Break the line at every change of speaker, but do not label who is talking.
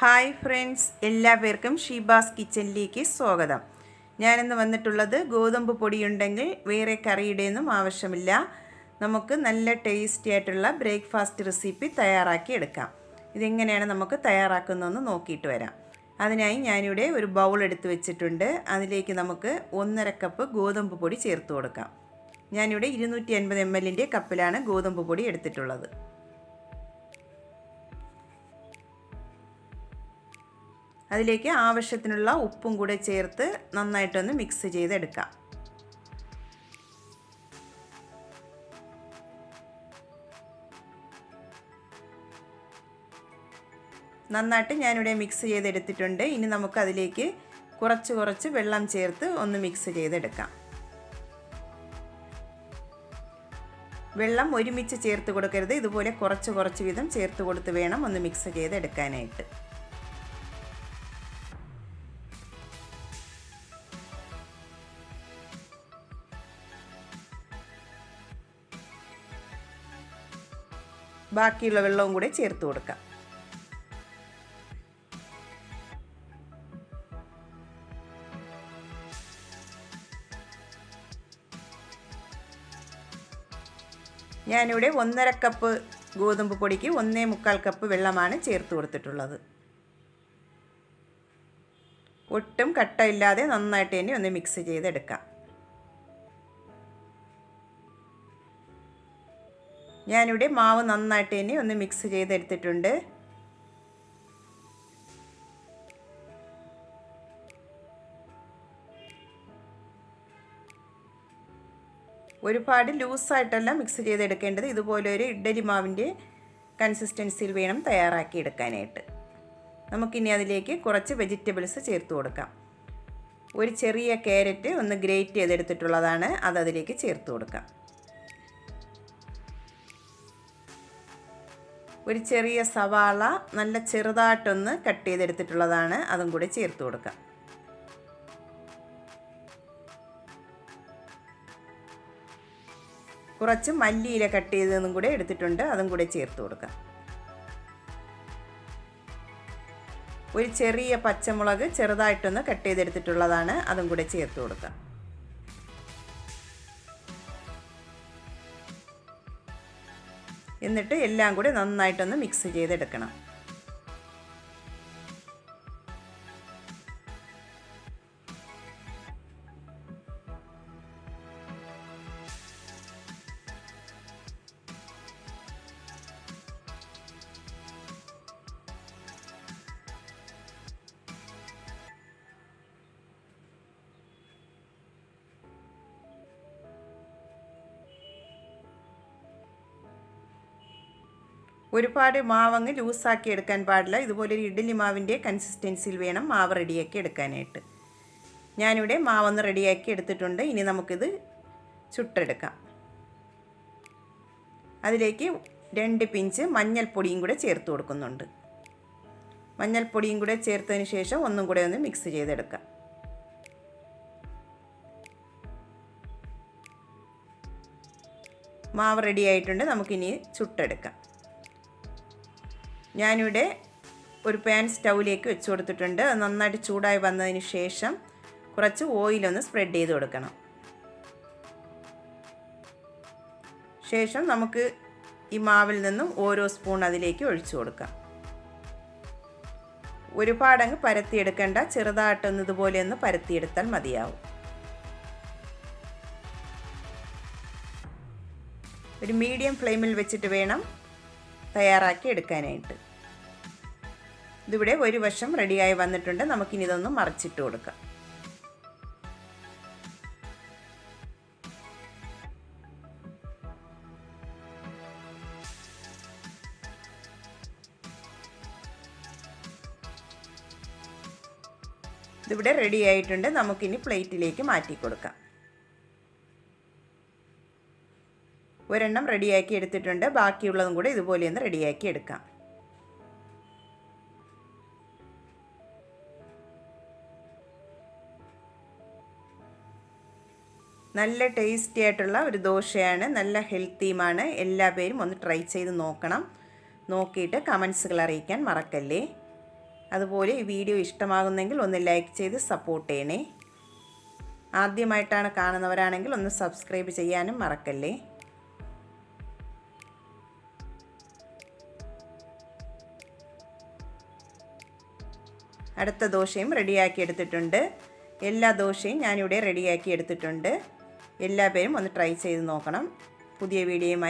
Hi friends എല്ലാവർക്കും ഷീബാസ് കിച്ചനിലേക്ക് സ്വാഗതം. ഞാനിന്ന് വന്നിട്ടുള്ളത് ഗോതമ്പ് പൊടിയുണ്ടെങ്കിൽ വേറെ കറിയുടെയൊന്നും ആവശ്യമില്ല. നമുക്ക് നല്ല ടേസ്റ്റി ആയിട്ടുള്ള ബ്രേക്ക്ഫാസ്റ്റ് റെസിപ്പി തയ്യാറാക്കി എടുക്കാം. ഇതെങ്ങനെയാണ് നമുക്ക് തയ്യാറാക്കുന്നതെന്ന് നോക്കിയിട്ട് വരാം. അതിനായി ഞാനിവിടെ ഒരു ബൗൾ എടുത്ത് വെച്ചിട്ടുണ്ട്. അതിലേക്ക് നമുക്ക് ഒന്നര കപ്പ് ഗോതമ്പ് പൊടി ചേർത്ത് കൊടുക്കാം. ഞാനിവിടെ ഇരുന്നൂറ്റി അൻപത് എം എല്ലിന്റെ കപ്പിലാണ് ഗോതമ്പ് പൊടി എടുത്തിട്ടുള്ളത്. അതിലേക്ക് ആവശ്യത്തിനുള്ള ഉപ്പും കൂടെ ചേർത്ത് നന്നായിട്ടൊന്ന് മിക്സ് ചെയ്തെടുക്കാം. നന്നായിട്ട് ഞാനിവിടെ മിക്സ് ചെയ്തെടുത്തിട്ടുണ്ട്. ഇനി നമുക്ക് അതിലേക്ക് കുറച്ച് കുറച്ച് വെള്ളം ചേർത്ത് ഒന്ന് മിക്സ് ചെയ്തെടുക്കാം. വെള്ളം ഒരുമിച്ച് ചേർത്ത് കൊടുക്കരുത്. ഇതുപോലെ കുറച്ച് കുറച്ച് വീതം ചേർത്ത് കൊടുത്ത് വേണം ഒന്ന് മിക്സ് ചെയ്തെടുക്കാനായിട്ട്. ബാക്കിയുള്ള വെള്ളവും കൂടെ ചേർത്ത് കൊടുക്കാം. ഞാനിവിടെ ഒന്നര കപ്പ് ഗോതമ്പ് പൊടിക്ക് ഒന്നേ മുക്കാൽ കപ്പ് വെള്ളമാണ് ചേർത്ത് കൊടുത്തിട്ടുള്ളത്. ഒട്ടും കട്ടയില്ലാതെ നന്നായിട്ട് തന്നെ ഒന്ന് മിക്സ് ചെയ്തെടുക്കാം. ഞാനിവിടെ മാവ് നന്നായിട്ട് തന്നെ ഒന്ന് മിക്സ് ചെയ്തെടുത്തിട്ടുണ്ട്. ഒരുപാട് ലൂസായിട്ടല്ല മിക്സ് ചെയ്തെടുക്കേണ്ടത്. ഇതുപോലെ ഒരു ഇഡ്ഡലി മാവിന്റെ കൺസിസ്റ്റൻസിയിൽ വേണം തയ്യാറാക്കി എടുക്കാനായിട്ട് നമുക്കിനി അതിലേക്ക് കുറച്ച് വെജിറ്റബിൾസ് ചേർത്ത് കൊടുക്കാം. ഒരു ചെറിയ ക്യാരറ്റ് ഒന്ന് ഗ്രേറ്റ് ചെയ്തെടുത്തിട്ടുള്ളതാണ്. അത് അതിലേക്ക് ചേർത്ത് കൊടുക്കാം. ഒരു ചെറിയ സവാള നല്ല ചെറുതായിട്ടൊന്ന് കട്ട് ചെയ്തെടുത്തിട്ടുള്ളതാണ്. അതും കൂടി ചേർത്ത് കൊടുക്കാം. കുറച്ച് മല്ലിയില കട്ട് ചെയ്തതും കൂടെ എടുത്തിട്ടുണ്ട്. അതും കൂടെ ചേർത്ത് കൊടുക്കാം. ഒരു ചെറിയ പച്ചമുളക് ചെറുതായിട്ടൊന്ന് കട്ട് ചെയ്തെടുത്തിട്ടുള്ളതാണ്. അതും കൂടെ ചേർത്ത് കൊടുക്കാം. എന്നിട്ട് എല്ലാം കൂടി നന്നായിട്ടൊന്ന് മിക്സ് ചെയ്തെടുക്കണം. ഒരുപാട് മാവങ്ങ് ലൂസാക്കി എടുക്കാൻ പാടില്ല. ഇതുപോലെ ഒരു ഇഡ്ഡലി മാവിന്റെ കൺസിസ്റ്റൻസിയിൽ വേണം മാവ് റെഡിയാക്കി എടുക്കാനായിട്ട്. ഞാനിവിടെ മാവൊന്ന് റെഡിയാക്കി എടുത്തിട്ടുണ്ട്. ഇനി നമുക്കിത് ചുട്ടെടുക്കാം. അതിലേക്ക് രണ്ട് പിഞ്ച് മഞ്ഞൾപ്പൊടിയും കൂടെ ചേർത്ത് കൊടുക്കുന്നുണ്ട്. മഞ്ഞൾപ്പൊടിയും കൂടെ ചേർത്തതിന് ശേഷം ഒന്നും കൂടെ ഒന്ന് മിക്സ് ചെയ്തെടുക്കാം. മാവ് റെഡി ആയിട്ടുണ്ട്. നമുക്കിനി ചുട്ടെടുക്കാം. ഞാനിവിടെ ഒരു പാൻ സ്റ്റൗവിലേക്ക് വെച്ച് കൊടുത്തിട്ടുണ്ട്. അത് നന്നായിട്ട് ചൂടായി വന്നതിന് ശേഷം കുറച്ച് ഓയിലൊന്ന് സ്പ്രെഡ് ചെയ്ത് കൊടുക്കണം. ശേഷം നമുക്ക് ഈ മാവിൽ നിന്നും ഓരോ സ്പൂൺ അതിലേക്ക് ഒഴിച്ചു കൊടുക്കാം. ഒരുപാടങ്ങ് പരത്തിയെടുക്കേണ്ട. ചെറുതായിട്ടൊന്ന് ഇതുപോലെ ഒന്ന് പരത്തിയെടുത്താൽ മതിയാവും. ഒരു മീഡിയം ഫ്ലെയിമിൽ വെച്ചിട്ട് വേണം തയ്യാറാക്കി എടുക്കാനായിട്ട്. ഇതിവിടെ ഒരു വശം റെഡിയായി വന്നിട്ടുണ്ട്. നമുക്കിനി ഇതൊന്ന് മറിച്ചിട്ട് കൊടുക്കാം. ഇതിവിടെ റെഡി ആയിട്ടുണ്ട്. നമുക്കിനി പ്ലേറ്റിലേക്ക് മാറ്റി കൊടുക്കാം. ഒരെണ്ണം റെഡിയാക്കി എടുത്തിട്ടുണ്ട്. ബാക്കിയുള്ളതും കൂടെ ഇതുപോലെ ഒന്ന് റെഡിയാക്കി എടുക്കാം. നല്ല ടേസ്റ്റി ആയിട്ടുള്ള ഒരു ദോശയാണ് നല്ല ഹെൽത്തിയുമാണ് എല്ലാ പേരും ഒന്ന് ട്രൈ ചെയ്ത് നോക്കണം. നോക്കിയിട്ട് കമൻസുകൾ അറിയിക്കാൻ മറക്കല്ലേ? അതുപോലെ ഈ വീഡിയോ ഇഷ്ടമാകുന്നെങ്കിൽ ഒന്ന് ലൈക്ക് ചെയ്ത് സപ്പോർട്ട് ചെയ്യണേ. ആദ്യമായിട്ടാണ് കാണുന്നവരാണെങ്കിൽ ഒന്ന് സബ്സ്ക്രൈബ് ചെയ്യാനും മറക്കല്ലേ? അടുത്ത ദോശയും റെഡിയാക്കി എടുത്തിട്ടുണ്ട്. എല്ലാ ദോശയും ഞാനിവിടെ റെഡിയാക്കി എടുത്തിട്ടുണ്ട്. എല്ലാ പേരും ഒന്ന് ട്രൈ ചെയ്ത് നോക്കണം. പുതിയ വീഡിയോയുമായി